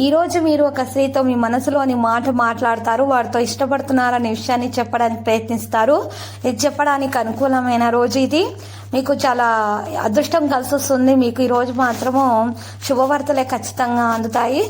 ఈరోజు మీరు ఒక స్త్రీతో మీ మనసులోని మాట మాట్లాడతారు వారితో ఇష్టపడుతున్నారనే విషయాన్ని చెప్పడానికి ప్రయత్నిస్తారు. ఇది చెప్పడానికి అనుకూలమైన రోజు ఇది. మీకు చాలా అదృష్టం కలిసి వస్తుంది మీకు ఈరోజు మాత్రము శుభవార్తలే ఖచ్చితంగా అందుతాయి.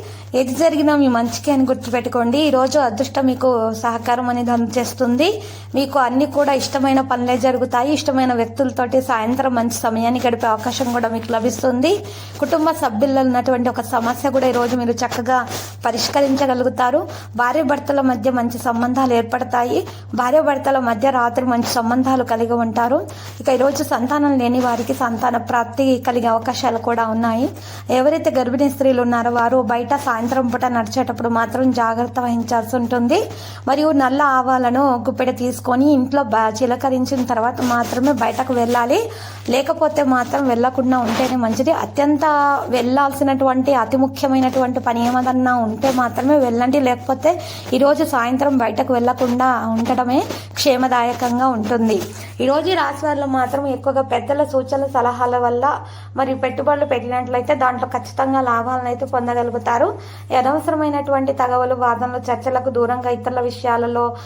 ఏది జరిగినా మీ మంచికి అని గుర్తుపెట్టుకోండి. ఈరోజు అదృష్టం మీకు సహకారం అనేది అందజేస్తుంది మీకు అన్ని కూడా ఇష్టమైన పనులే జరుగుతాయి. ఇష్టమైన వ్యక్తులతోటి సాయంత్రం మంచి సమయాన్ని గడిపే అవకాశం కూడా మీకు లభిస్తుంది. కుటుంబ సభ్యుల్లో ఉన్నటువంటి ఒక సమస్య కూడా ఈ రోజు మీరు చక్కగా పరిష్కరించగలుగుతారు. భార్య భర్తల మధ్య మంచి సంబంధాలు ఏర్పడతాయి. భార్య భర్తల మధ్య రాత్రి మంచి సంబంధాలు కలిగి ఉంటారు. ఇక ఈరోజు సంతానం లేని వారికి సంతాన ప్రాప్తి కలిగే అవకాశాలు కూడా ఉన్నాయి. ఎవరైతే గర్భిణీ స్త్రీలు ఉన్నారో వారు బయట సాయంత్రం పూట నడిచేటప్పుడు మాత్రం జాగ్రత్త వహించాల్సి ఉంటుంది. మరియు నల్ల ఆవాలను గుప్పెడ తీసుకొని ఇంట్లో బా చిలకరించిన తర్వాత మాత్రమే బయటకు వెళ్ళాలి. లేకపోతే మాత్రం వెళ్ళకుండా ఉంటేనే మంచిది. అత్యంత వెళ్ళాల్సినటువంటి అతి ముఖ్యమైనటువంటి పని ఏమన్నా ఉంటే మాత్రమే వెళ్ళండి. లేకపోతే ఈరోజు సాయంత్రం బయటకు వెళ్ళకుండా ఉండటమే క్షేమదాయకంగా ఉంటుంది. ఈరోజు ఈ రాశి వారిలో మాత్రం ఎక్కువగా పెద్దల సూచనల సలహాల వల్ల మరి పెట్టుబడులు పెట్టినట్లయితే దాంట్లో ఖచ్చితంగా లాభాలను అయితే పొందగలుగుతారు. అనవసరమైనటువంటి తగవలు వాదనలు చర్చలకు దూరంగా ఇతరుల విషయాలలో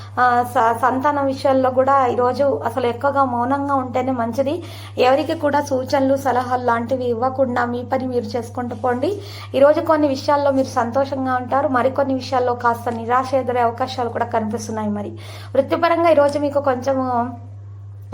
స- సంతానం విషయాల్లో కూడా ఈరోజు అసలు ఎక్కువగా మౌనంగా ఉంటేనే మంచిది. ఎవరికి కూడా సూచనలు సలహాలు లాంటివి ఇవ్వకుండా మీ పని మీరు చేసుకుంటూ పోండి. ఈరోజు కొన్ని విషయాల్లో మీరు సంతోషంగా ఉంటారు. మరికొన్ని విషయాల్లో కాస్త నిరాశ ఎదురే అవకాశాలు కూడా కనిపిస్తున్నాయి మరి. వృత్తిపరంగా ఈరోజు మీకు కొంచెము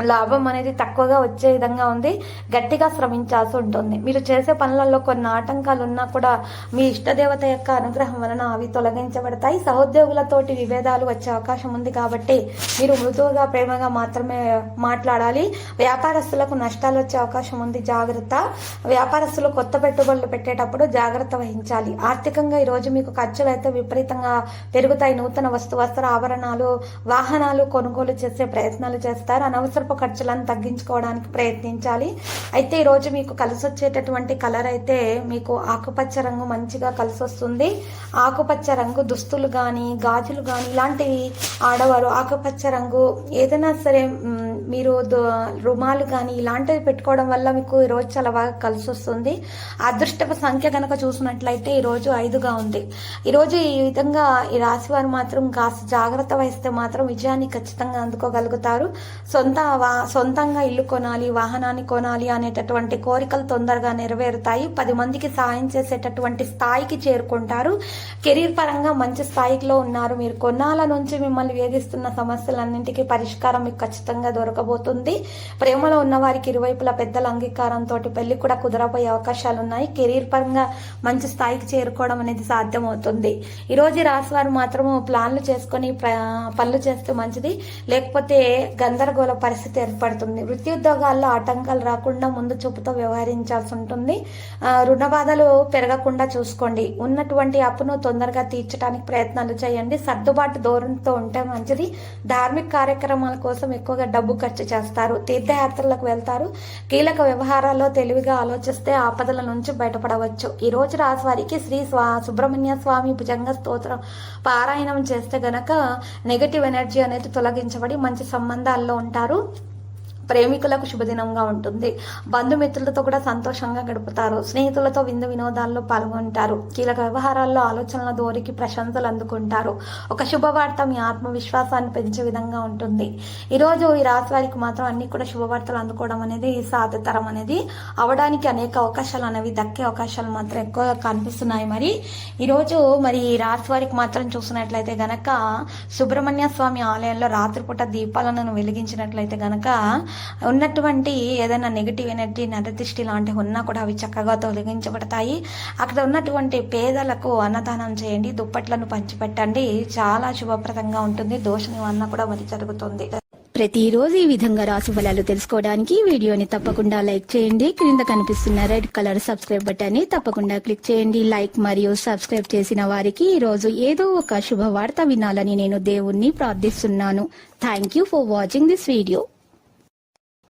లాభం అనేది తక్కువగా వచ్చే విధంగా ఉంది. గట్టిగా శ్రమించాల్సి ఉంటుంది. మీరు చేసే పనులలో కొన్ని ఆటంకాలు ఉన్నా కూడా మీ ఇష్టదేవత యొక్క అనుగ్రహం వలన అవి తొలగించబడతాయి. సహోద్యోగులతోటి విభేదాలు వచ్చే అవకాశం ఉంది కాబట్టి మీరు మృదువుగా ప్రేమగా మాత్రమే మాట్లాడాలి. వ్యాపారస్తులకు నష్టాలు వచ్చే అవకాశం ఉంది. జాగ్రత్త. వ్యాపారస్తులు కొత్త పెట్టుబడులు పెట్టేటప్పుడు జాగ్రత్త వహించాలి. ఆర్థికంగా ఈరోజు మీకు ఖర్చులు అయితే విపరీతంగా పెరుగుతాయి. నూతన వస్తు వస్త్ర ఆభరణాలు వాహనాలు కొనుగోలు చేసే ప్రయత్నాలు చేస్తారు. అనవసరపు ఖర్చులను తగ్గించుకోవడానికి ప్రయత్నించాలి. అయితే ఈరోజు మీకు కలిసి వచ్చేటటువంటి కలర్ అయితే మీకు ఆకుపచ్చ రంగు మంచిగా కలిసి వస్తుంది ఆకుపచ్చ రంగు దుస్తులు కానీ గాజులు కానీ ఇలాంటివి ఆడవారు ఆకుపచ్చ రంగు ఏదైనా సరే మీరు రుమాలు కానీ ఇలాంటివి పెట్టుకోవడం వల్ల మీకు ఈ రోజు చాలా బాగా కలిసి వస్తుంది. అదృష్టపు సంఖ్య కనుక చూసినట్లయితే ఈరోజు ఐదుగా ఉంది. ఈరోజు ఈ విధంగా ఈ రాశి వారు మాత్రం కాస్త జాగ్రత్త వహిస్తే మాత్రం విజయాన్ని ఖచ్చితంగా అందుకోగలుగుతారు. సొంత వా- సొంతంగా ఇల్లు కొనాలి వాహనాన్ని కొనాలి అనేటటువంటి కోరికలు తొందరగా నెరవేరుతాయి. పది మందికి సాయం చేసేటటువంటి స్థాయికి చేరుకుంటారు. కెరీర్ పరంగా మంచి స్థాయిలో ఉన్నారు. మీరు కొన్నాళ్ళ నుంచి మిమ్మల్ని వేధిస్తున్న సమస్యలన్నింటికీ పరిష్కారం మీకు ఖచ్చితంగా దొరకబోతుంది. ప్రేమలో ఉన్న వారికి ఇరువైపుల పెద్దల అంగీకారంతో పెళ్ళి కూడా కుదరబోయే అవకాశాలు ఉన్నాయి కెరీర్ పరంగా మంచి స్థాయికి చేరుకోవడం అనేది సాధ్యమవుతుంది. ఈ రోజు ఈ రాశి వారు మాత్రము ప్లాన్లు చేసుకొని పనులు చేస్తే మంచిది. లేకపోతే గందరగోళ పరిస్థితి ఏర్పడుతుంది. వృత్తి ఉద్యోగాల్లో ఆటంకాలు రాకుండా ముందు చూపుతో వ్యవహరించాల్సి ఉంటుంది. రుణ బాధలు పెరగకుండా చూసుకోండి. ఉన్నటువంటి అప్పును తొందరగా తీర్చడానికి ప్రయత్నాలు చేయండి. సర్దుబాటు ధోరణితో ఉంటే మంచిది. ధార్మిక కార్యక్రమాల కోసం ఎక్కువగా డబ్బు ఖర్చు చేస్తారు. తీర్థయాత్రలకు వెళ్తారు. కీలక వ్యవహారాల్లో తెలివిగా ఆలోచిస్తే ఆపదల నుంచి బయటపడవచ్చు. ఈ రోజు రాశి వారికి శ్రీ స్వా సుబ్రహ్మణ్య స్వామి భుజంగ స్తోత్రం. పారాయణం చేస్తే గనక నెగటివ్ ఎనర్జీ అనేది తొలగించబడి మంచి సంబంధాల్లో ఉంటారు. ప్రేమికులకు శుభదినంగా ఉంటుంది. బంధుమిత్రులతో కూడా సంతోషంగా గడుపుతారు. స్నేహితులతో విందు వినోదాల్లో పాల్గొంటారు. కీలక వ్యవహారాల్లో ఆలోచనల దోరికి ప్రశంసలు అందుకుంటారు. ఒక శుభవార్త మీ ఆత్మవిశ్వాసాన్ని పెంచే విధంగా ఉంటుంది. ఈరోజు ఈ రాశి వారికి మాత్రం అన్ని కూడా శుభవార్తలు అందుకోవడం అనేది సాధ్యతరం అనేది అవడానికి అనేక అవకాశాలు అనేవి దక్కే అవకాశాలు మాత్రం ఎక్కువగా కనిపిస్తున్నాయి మరి. ఈరోజు మరి ఈ రాశి వారికి మాత్రం చూసినట్లయితే గనక సుబ్రహ్మణ్య స్వామి ఆలయంలో రాత్రిపూట దీపాలను వెలిగించినట్లయితే గనక ఉన్నటువంటి ఏదైనా నెగిటివ్ ఎనర్జీ నరదృష్టి లాంటివి ఉన్నా కూడా అవి చక్కగా తొలగించబడతాయి. అక్కడ ఉన్నటువంటి పేదలకు అన్నదానం చేయండి దుప్పట్లను పంచిపెట్టండి. చాలా శుభప్రదంగా ఉంటుంది. దోష నివారణ కూడా మరి జరుగుతుంది. ప్రతిరోజు ఈ విధంగా రాశి ఫలాలు తెలుసుకోవడానికి వీడియోని తప్పకుండా లైక్ చేయండి. క్రింద కనిపిస్తున్న రెడ్ కలర్ సబ్స్క్రైబ్ బటన్ని తప్పకుండా క్లిక్ చేయండి. లైక్ మరియు సబ్స్క్రైబ్ చేసిన వారికి ఈ రోజు ఏదో ఒక శుభవార్త వినాలని నేను దేవుణ్ణి ప్రార్థిస్తున్నాను. Thank you for watching this video